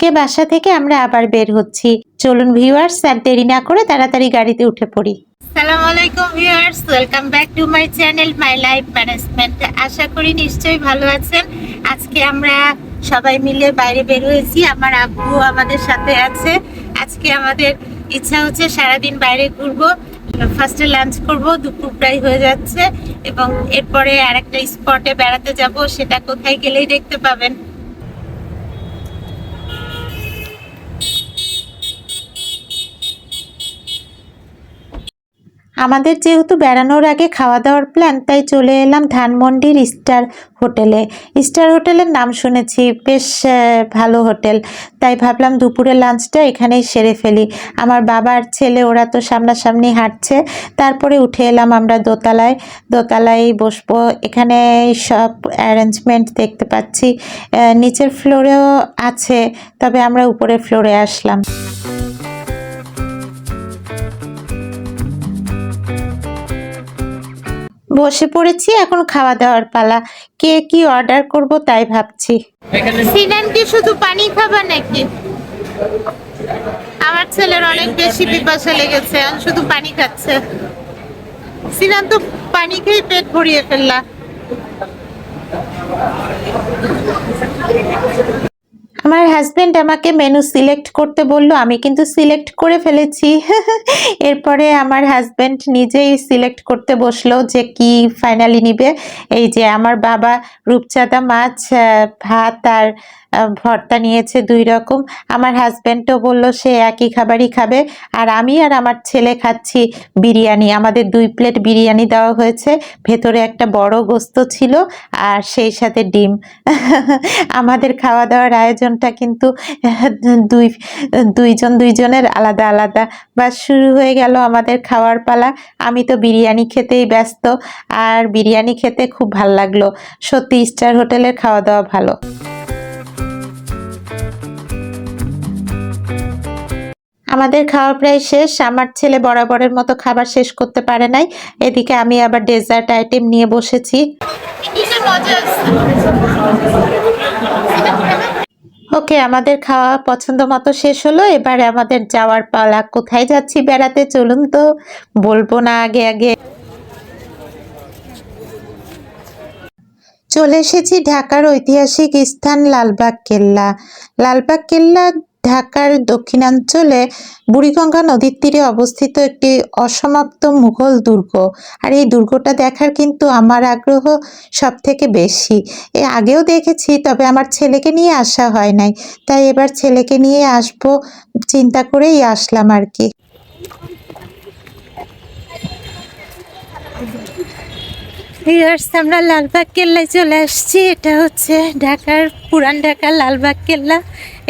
আজকে বাসা থেকে আমরা আবার বের হচ্ছি। চলুন ভিউয়ার্স আর দেরি না করে তাড়াতাড়ি গাড়িতে উঠে পড়ি। আলাইকুম welcome back to my channel my life management আশা করি নিশ্চয়ই ভালো আছেন। আজকে আমরা সবাই মিলে বাইরে বের হয়েছি। আমার আমাদের সাথে আছে। আজকে আমাদের ইচ্ছা হচ্ছে সারাদিন বাইরে ঘুরবো। ফার্স্টে লাঞ্চ করব, দুপুর প্রায় হয়ে যাচ্ছে। এবং এরপরে আর একটা স্পটে বেড়াতে যাব, সেটা কোথায় গেলেই দেখতে পাবেন। আমাদের যেহেতু বেড়ানোর আগে খাওয়া দাওয়ার প্ল্যান তাই চলে এলাম ধানমন্ডির স্টার হোটেলে। স্টার হোটেলের নাম শুনেছি, বেশ ভালো হোটেল। তাই ভাবলাম দুপুরের লাঞ্চটা এখানেই সেরে ফেলি। আমার বাবার ছেলে, ওরা তো সামনাসামনি হাঁটছে। তারপরে উঠে এলাম আমরা দোতলায়। দোতলায় বসবো। এখানে সব অ্যারেঞ্জমেন্ট দেখতে পাচ্ছি। নিচের ফ্লোরেও আছে, তবে আমরা উপরের ফ্লোরে আসলাম। বসে পড়েছি এখন খাওয়া দাওয়ার পালা। কে কি অর্ডার করব তাই ভাবছি। সিনান কি শুধু পানি খাবা নাকি? আমার ছেলের অনেক বেশি পিপাসা লেগেছে আর শুধু পানি খাচ্ছে। সিনান তো পানি খেয়ে পেট ভরিয়ে ফেললা। আমার হাজব্যান্ড আমাকে মেনু সিলেক্ট করতে বলল, আমি কিন্তু সিলেক্ট করে ফেলেছি। এরপরে আমার হাজব্যান্ড নিজেই সিলেক্ট করতে বসল যে কি ফাইনালি নিবে। এই যে আমার বাবা রূপচাঁদা মাছ ভাত আর ভর্তা নিয়েছে দুই রকম। আমার হাজব্যান্ডও বলল, সে একই খাবারই খাবে। আর আমি আর আমার ছেলে খাচ্ছি বিরিয়ানি। আমাদের দুই প্লেট বিরিয়ানি দেওয়া হয়েছে। ভেতরে একটা বড় গোস্ত ছিল আর সেই সাথে ডিম। আমাদের খাওয়া দাওয়ার আয়োজনটা কিন্তু দুই, দুইজন দুইজনের আলাদা আলাদা। বা শুরু হয়ে গেল আমাদের খাওয়ার পালা। আমি তো বিরিয়ানি খেতেই ব্যস্ত আর বিরিয়ানি খেতে খুব ভালো লাগল। সত্যি স্টার হোটেলের খাওয়া দাওয়া ভালো। আমাদের খাওয়া প্রায় শেষ, আমার ছেলে বরাবরের মতো খাবার শেষ করতে পারে নাই। এদিকে আমি আবার ডেজার্ট আইটেম নিয়ে বসেছি। ওকে, আমাদের খাওয়া পছন্দ মতো শেষ হলো। এবারে আমাদের যাওয়ার পালা। কোথায় যাচ্ছি বেড়াতে চলুন তো। বলব না আগে আগে। চলে এসেছি ঢাকার ঐতিহাসিক স্থান, লালবাগ কেল্লা। লালবাগ কেল্লা ঢাকার দক্ষিণাঞ্চলে বুড়িগঙ্গা নদীর তীরে অবস্থিত একটি অসমাপ্ত মুঘল দুর্গ। আর এই দুর্গটা দেখার কিন্তু আমার আগ্রহ সব থেকে বেশি। এ আগেও দেখেছি, তবে আমার ছেলেকে নিয়ে আসা হয় নাই। তাই এবার ছেলেকে নিয়ে আসব, চিন্তা করেই আসলাম আর কি। ভিউয়ার্স আমরা লালবাগ কেল্লায় চলে আসছি। এটা হচ্ছে ঢাকার পুরান ঢাকার লালবাগ কেল্লা।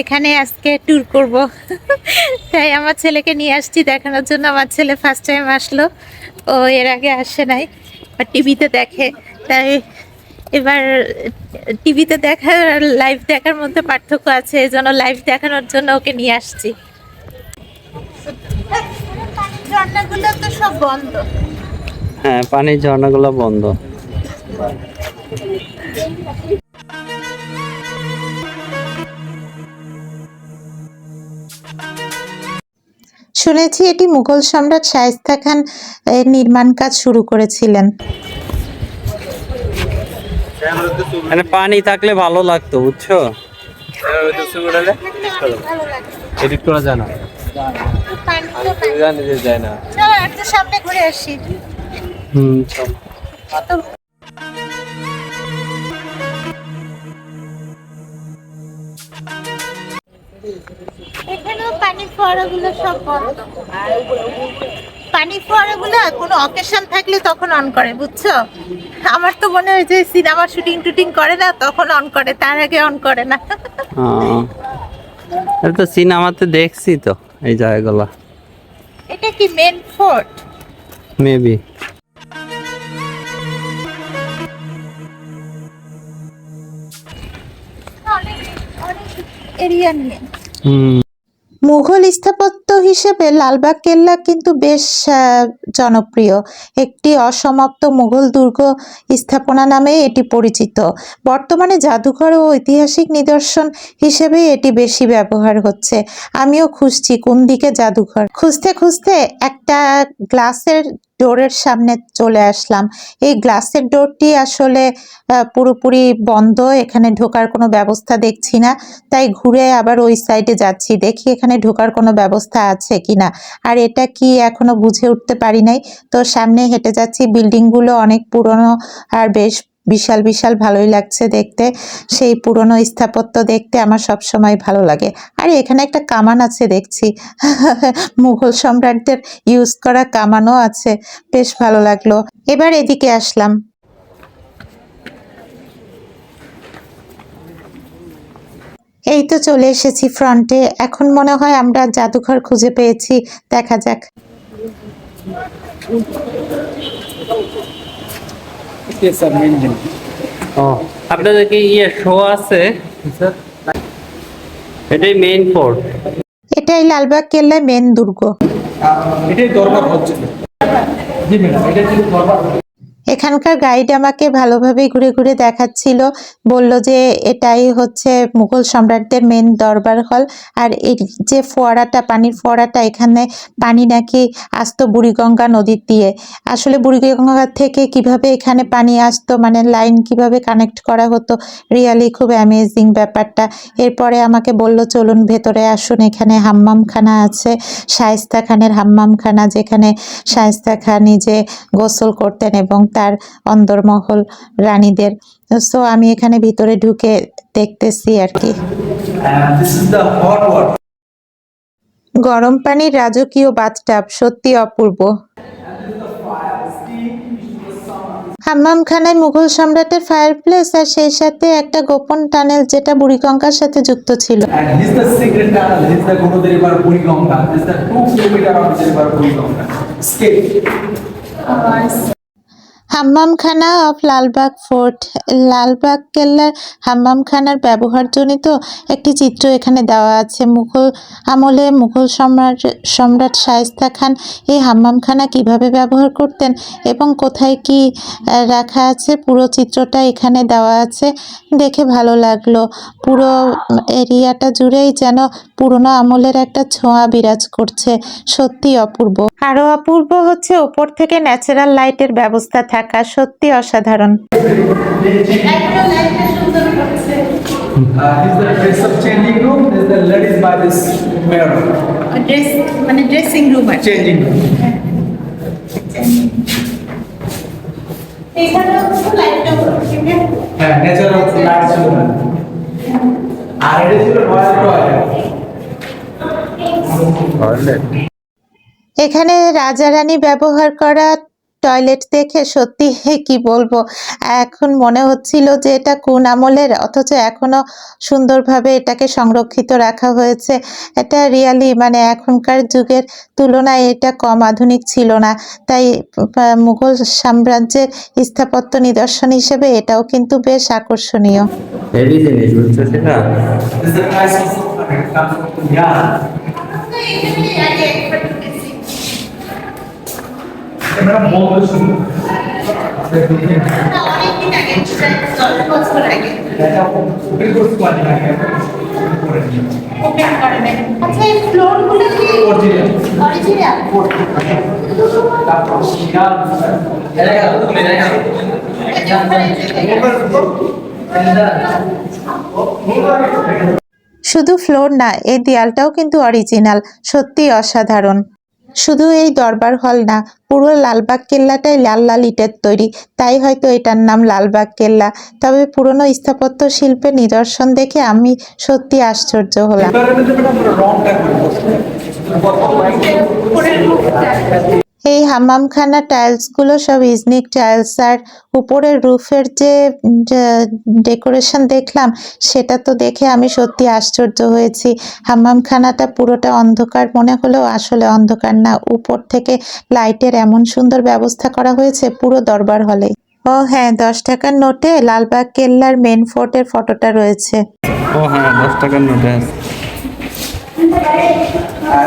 এখানে আজকে ট্যুর করব। তাই আমার ছেলেকে নিয়ে আসছি দেখানোর জন্য। আমার ছেলে ফার্স্ট টাইম আসলো। ও এর আগে আসে নাই বা টিভিতে দেখে। তাই এবার টিভিতে দেখার লাইভ দেখার মধ্যে পার্থক্য আছে এই জন্য লাইভ দেখানোর জন্য ওকে নিয়ে আসছি। হ্যাঁ পানির ঝর্ণাগুলো বন্ধ। শুনেছি এটি মুঘল সম্রাট শায়েস্তা খান এর নির্মাণ কাজ শুরু করেছিলেন। মানে পানি থাকলে ভালো লাগতো বুঝছ? এডিট করা যায় না যায় না সামনে ঘুরে আসি। হুম এখানেও পানি ফোয়ারাগুলো সব বন্ধ। পানি ফোয়ারাগুলো কোনো অকেশন থাকলে তখন অন করে বুঝছ? আমার তো মনে হয় যে সিনেমা শুটিং টুটিং করে না তখন অন করে তার আগে অন করে না। এটা তো সিনেমাতে দেখছি তো এই জায়গাগুলো। এটা কি মেন ফোর্ট মেবি এরিয়া নিয়ে। মুঘল স্থাপত্য হিসেবে লালবাগ কেল্লা কিন্তু বেশ জনপ্রিয়। একটি অসমাপ্ত মুঘল দুর্গ স্থাপনা নামে এটি পরিচিত। বর্তমানে জাদুঘর ও ঐতিহাসিক নিদর্শন হিসেবে এটি বেশি ব্যবহার হচ্ছে। আমিও খুঁজছি কোন দিকে জাদুঘর। খুঁজতে খুঁজতে একটা গ্লাসের ডোরের সামনে চলে আসলাম। এই গ্লাসের ডোরটি আসলে পুরোপুরি বন্ধ, এখানে ঢোকার কোনো ব্যবস্থা দেখছি না। তাই ঘুরে আবার ওই সাইডে যাচ্ছি, দেখি এখানে ঢোকার কোনো ব্যবস্থা আছে কি না আর এটা কি এখনও বুঝে উঠতে পারি নাই। তো সামনে হেঁটে যাচ্ছি। বিল্ডিংগুলো অনেক পুরনো আর বেশ বিশাল বিশাল ভালোই লাগছে দেখতে। সেই পুরনো স্থাপত্য দেখতে আমার সব সময় ভালো লাগে। আর, এখানে একটা কামান আছে দেখছি। মুঘল সম্রাটদের ইউজ করা কামানও আছে। বেশ ভালো লাগল। এবার এদিকে আসলাম। এই তো চলে এসেছি ফ্রন্টে এখন মনে হয় আমরা জাদুঘর খুঁজে পেয়েছি। দেখা যাক। ও। আপনাদের কি ইয়ে শো আছে? এটাই মেইন ফোর্ট এটাই লালবাগ কেল্লায় মেন দুর্গ। এটাই দরবার হচ্ছে। জি ম্যাডাম এটা দরবার এখানকার গাইড আমাকে ভালোভাবে ঘুরে ঘুরে দেখাচ্ছিল, বলল যে এটাই হচ্ছে মুঘল সম্রাটদের মেন দরবার হল আর এই যে ফোয়ারাটা, পানির ফোয়ারাটা, এখানে পানি নাকি আসতো বুড়িগঙ্গা নদীর দিয়ে। আসলে বুড়িগঙ্গা থেকে কীভাবে এখানে পানি আসতো মানে লাইন কীভাবে কানেক্ট করা হতো রিয়ালি খুব অ্যামেজিং ব্যাপারটা। এরপরে আমাকে বলল, চলুন ভেতরে আসুন, এখানে হাম্মামখানা আছে, শায়েস্তা খানের হাম্মামখানা, যেখানে শায়েস্তা খান নিজে গোসল করতেন এবং তার অন্দরমহল রানীদের। সো আমি এখানে ভিতরে ঢুকে দেখতেছি আর কি. গরম পানির রাজকীয় বাথটাব সত্যি অপূর্ব। হাম্মামখানায় মুঘল সম্রাটের ফায়ার প্লেস আর সেই সাথে একটা গোপন টানেল যেটা বুড়িগঙ্গার সাথে যুক্ত ছিল। হাম্মামখানা অফ লালবাগ ফোর্ট, লালবাগ কেল্লার হাম্মামখানার ব্যবহারজনিত একটি চিত্র এখানে দেওয়া আছে। মুঘল আমলে মুঘল সম্রাট সম্রাট শায়েস্তা খান এই হাম্মামখানা কীভাবে ব্যবহার করতেন এবং কোথায় কি রাখা আছে, পুরো চিত্রটা এখানে দেওয়া আছে। দেখে ভালো লাগল। পুরো এরিয়াটা জুড়েই যেন পুরনো আমলের একটা ছোঁয়া বিরাজ করছে। সত্যি অপূর্ব। আরও অপূর্ব হচ্ছে ওপর থেকে ন্যাচারাল লাইটের ব্যবস্থা থাকা সত্যি অসাধারণ। এখানে রাজা রানী ব্যবহার করা টয়লেট দেখে সত্যি কি বলব? এখন মনে হচ্ছিল যে এটা কোন আমলের অথচ এখনও সুন্দরভাবে এটাকে সংরক্ষিত রাখা হয়েছে। এটা রিয়ালি মানে এখনকার যুগের তুলনায় এটা কম আধুনিক ছিল না। তাই মুঘল সাম্রাজ্যের স্থাপত্য নিদর্শন হিসেবে এটাও কিন্তু বেশ আকর্ষণীয়। হেভি এলাকা তুমি এলাকা শুধু ফ্লোর না এই দেয়ালটাও কিন্তু অরিজিনাল সত্যি অসাধারণ। শুধু এই দরবার হল না, পুরো লালবাগ কেল্লাটাই লাল লাল ইটের তৈরি। তাই হয়তো এটার নাম লালবাগ কেল্লা। তবে পুরনো স্থাপত্য শিল্পের নিদর্শন দেখে আমি সত্যি আশ্চর্য হলাম। এই হাম্মামখানা টাইলসগুলো সব ইজনিক টাইলস আর উপরের রুফের যে ডেকোরেশন দেখলাম, সেটা তো দেখে আমি সত্যি আশ্চর্য হয়েছি। হামামখানাটা পুরোটা অন্ধকার, মনে হলেও আসলে অন্ধকার না। উপর থেকে লাইটের এমন সুন্দর ব্যবস্থা করা হয়েছে, পুরো দরবার হলে ও হ্যাঁ দশ টাকার নোটে লালবাগ কেল্লার মেন ফোর্টের ফটোটা রয়েছে। ও হ্যাঁ দশ টাকার নোটে আর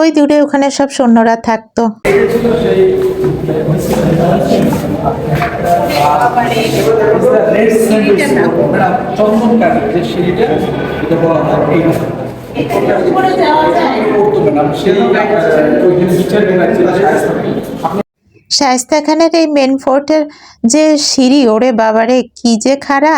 ওই দূরে ওখানে সব সৈন্যরা থাকতো। শায়স্তা খানের এই মেন ফোর্টের যে সিঁড়ি, ওরে বাবারে, কি যে খাড়া।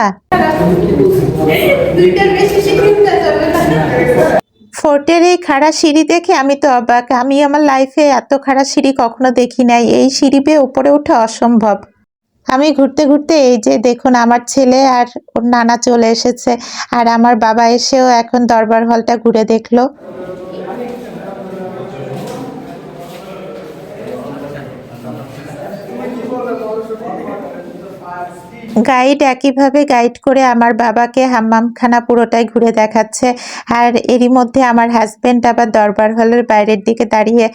ফোর্টের এই খাড়া সিঁড়ি দেখে আমি তো অবাক। আমি আমার লাইফে এত খাড়া সিঁড়ি কখনো দেখি নাই। এই সিঁড়ি বেয়ে উপরে ওঠা অসম্ভব। আমি ঘুরতে ঘুরতে এই যে দেখুন, আমার ছেলে আর ওর নানা চলে এসেছে। আর আমার বাবা এসেও এখন দরবার হলটা ঘুরে দেখল। গাইড একইভাবে গাইড করে আমার বাবাকে হাম্মামখানা পুরোটাই ঘুরে দেখাচ্ছে। আর এরই মধ্যে আমার হাজব্যান্ড আবার দরবার হলের বাইরের দিকে দাঁড়িয়ে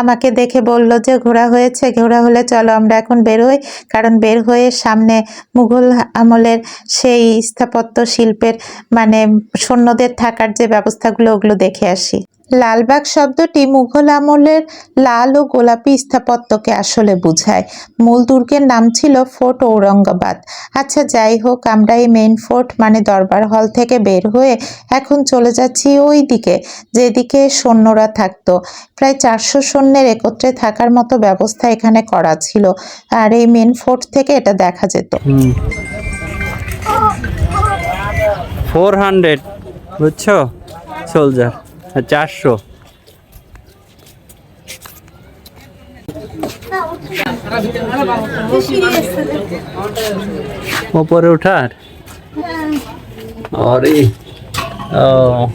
আমাকে দেখে বলল যে, ঘোরা হয়েছে, ঘোরা হলে চলো আমরা এখন বেরোই কারণ বের হয়ে সামনে মুঘল আমলের সেই স্থাপত্য শিল্পের মানে সৈন্যদের থাকার যে ব্যবস্থাগুলো, ওগুলো দেখে আসি। লালবাগ শব্দটি মুঘল আমলের লাল ও গোলাপি স্থাপত্যকে আসলে বোঝায়। মূল দুর্গের নাম ছিল ফোর্ট ঔরঙ্গাবাদ। আচ্ছা যাই হোক আমরা এই মেইন ফোর্ট মানে দরবার হল থেকে বের হয়ে এখন চলে যাচ্ছি ওই দিকে যেদিকে সৈন্যরা থাকতো। প্রায় চারশো সৈন্যের একত্রে থাকার মতো ব্যবস্থা এখানে করা ছিল। আর এই মেন ফোর্ট থেকে এটা দেখা যেত। ফোর হান্ড্রেড বুঝছ? সোলজার। চারশো। ওপরে ওঠার? আরে ও।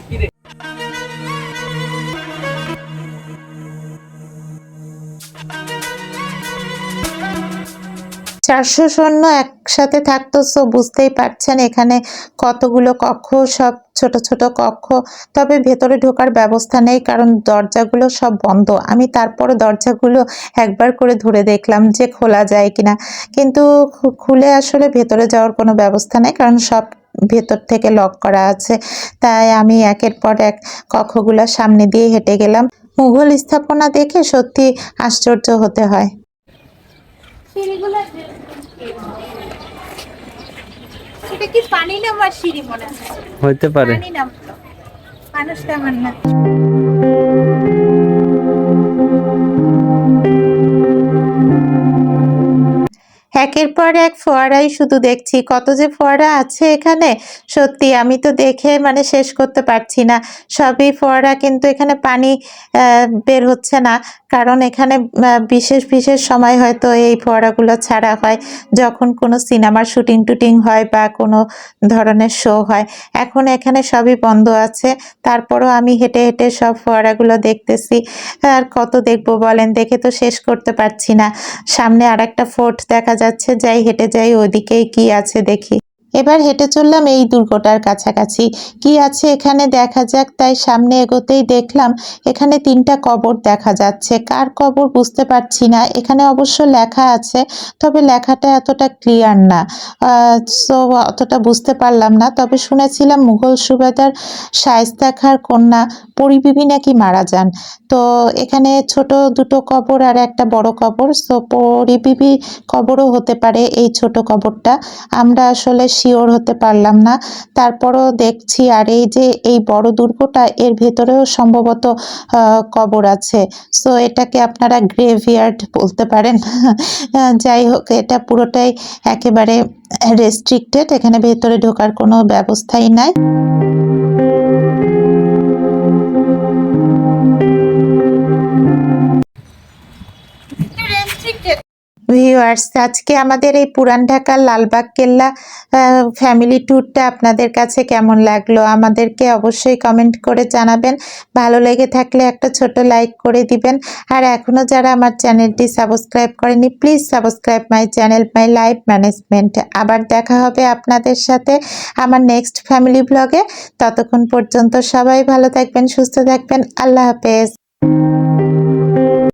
চারশো সৈন্য একসাথে থাকতো সো বুঝতেই পারছেন এখানে কতগুলো কক্ষ, সব ছোট ছোট কক্ষ। তবে ভেতরে ঢোকার ব্যবস্থা নেই, কারণ দরজাগুলো সব বন্ধ। আমি তারপরে দরজাগুলো একবার করে ধরে দেখলাম যে খোলা যায় কিনা। কিন্তু খুলে আসলে ভেতরে যাওয়ার কোনো ব্যবস্থা নেই, কারণ সব ভেতর থেকে লক করা আছে। তাই আমি একের পর এক কক্ষগুলোর সামনে দিয়ে হেঁটে গেলাম। মুঘল স্থাপনা দেখে সত্যি আশ্চর্য হতে হয়। এটা কি পানি নামার সিঁড়ি মনে হয়? হইতে পারে। পানি নামতো মানুষ না। একের পর এক ফোয়ারাই শুধু দেখছি। কত যে ফোয়ারা আছে এখানে, সত্যি আমি তো দেখে মানে শেষ করতে পারছি না। সবই ফোয়ারা, কিন্তু এখানে পানি বের হচ্ছে না। কারণ এখানে বিশেষ বিশেষ সময় হয়তো এই ফোয়ারাগুলো ছাড়া হয়। যখন কোনো সিনেমার শুটিং টুটিং হয় বা কোনো ধরনের শো হয়, এখন এখানে সবই বন্ধ আছে। তারপরও আমি হেঁটে হেঁটে সব ফোয়ারাগুলো দেখতেছি। আর কত দেখব বলেন? দেখে তো শেষ করতে পারছি না। সামনে আর একটা ফোর্ট দেখা যাচ্ছে। যাই হেঁটে যাই ওদিকে কি আছে দেখি। এবার হেঁটে চললাম এই দুর্গটার কাছাকাছি। কি আছে এখানে দেখা যাক। তাই সামনে এগোতেই দেখলাম এখানে তিনটা কবর দেখা যাচ্ছে। কার কবর বুঝতে পারছি না। এখানে অবশ্য লেখা আছে, তবে লেখাটা এতটা ক্লিয়ার না। সো অতটা বুঝতে পারলাম না। তবে শুনেছিলাম মুঘল সুবেদার শায়েস্তা খাঁর কন্যা পরিবিবি নাকি মারা যান। তো এখানে ছোট দুটো কবর আর একটা বড় কবর। সো পরিবিবি কবরও হতে পারে এই ছোট কবরটা। আমরা আসলে শিওর হতে পারলাম না। তারপরও দেখছি, আর এই যে এই বড় দুর্গটা, এর ভেতরেও সম্ভবত কবর আছে। সো এটাকে আপনারা গ্রেভিয়ার্ড বলতে পারেন। যাই হোক, এটা পুরোটাই একেবারে রেস্ট্রিক্টেড এখানে ভেতরে ঢোকার কোনো ব্যবস্থাই নাই। ভিউয়ার্স আজকে আমাদের এই পুরান ঢাকার লালবাগ কেল্লা ফ্যামিলি ট্যুরটা আপনাদের কাছে কেমন লাগল আমাদেরকে অবশ্যই কমেন্ট করে জানাবেন। ভালো লেগে থাকলে একটা ছোট লাইক করে দিবেন। আর এখনও যারা আমার চ্যানেলটি সাবস্ক্রাইব করেনি please subscribe my channel my life management আবার দেখা হবে আপনাদের সাথে আমার নেক্সট ফ্যামিলি ব্লগে ততক্ষণ পর্যন্ত সবাই ভালো থাকবেন, সুস্থ থাকবেন। আল্লাহ হাফেজ।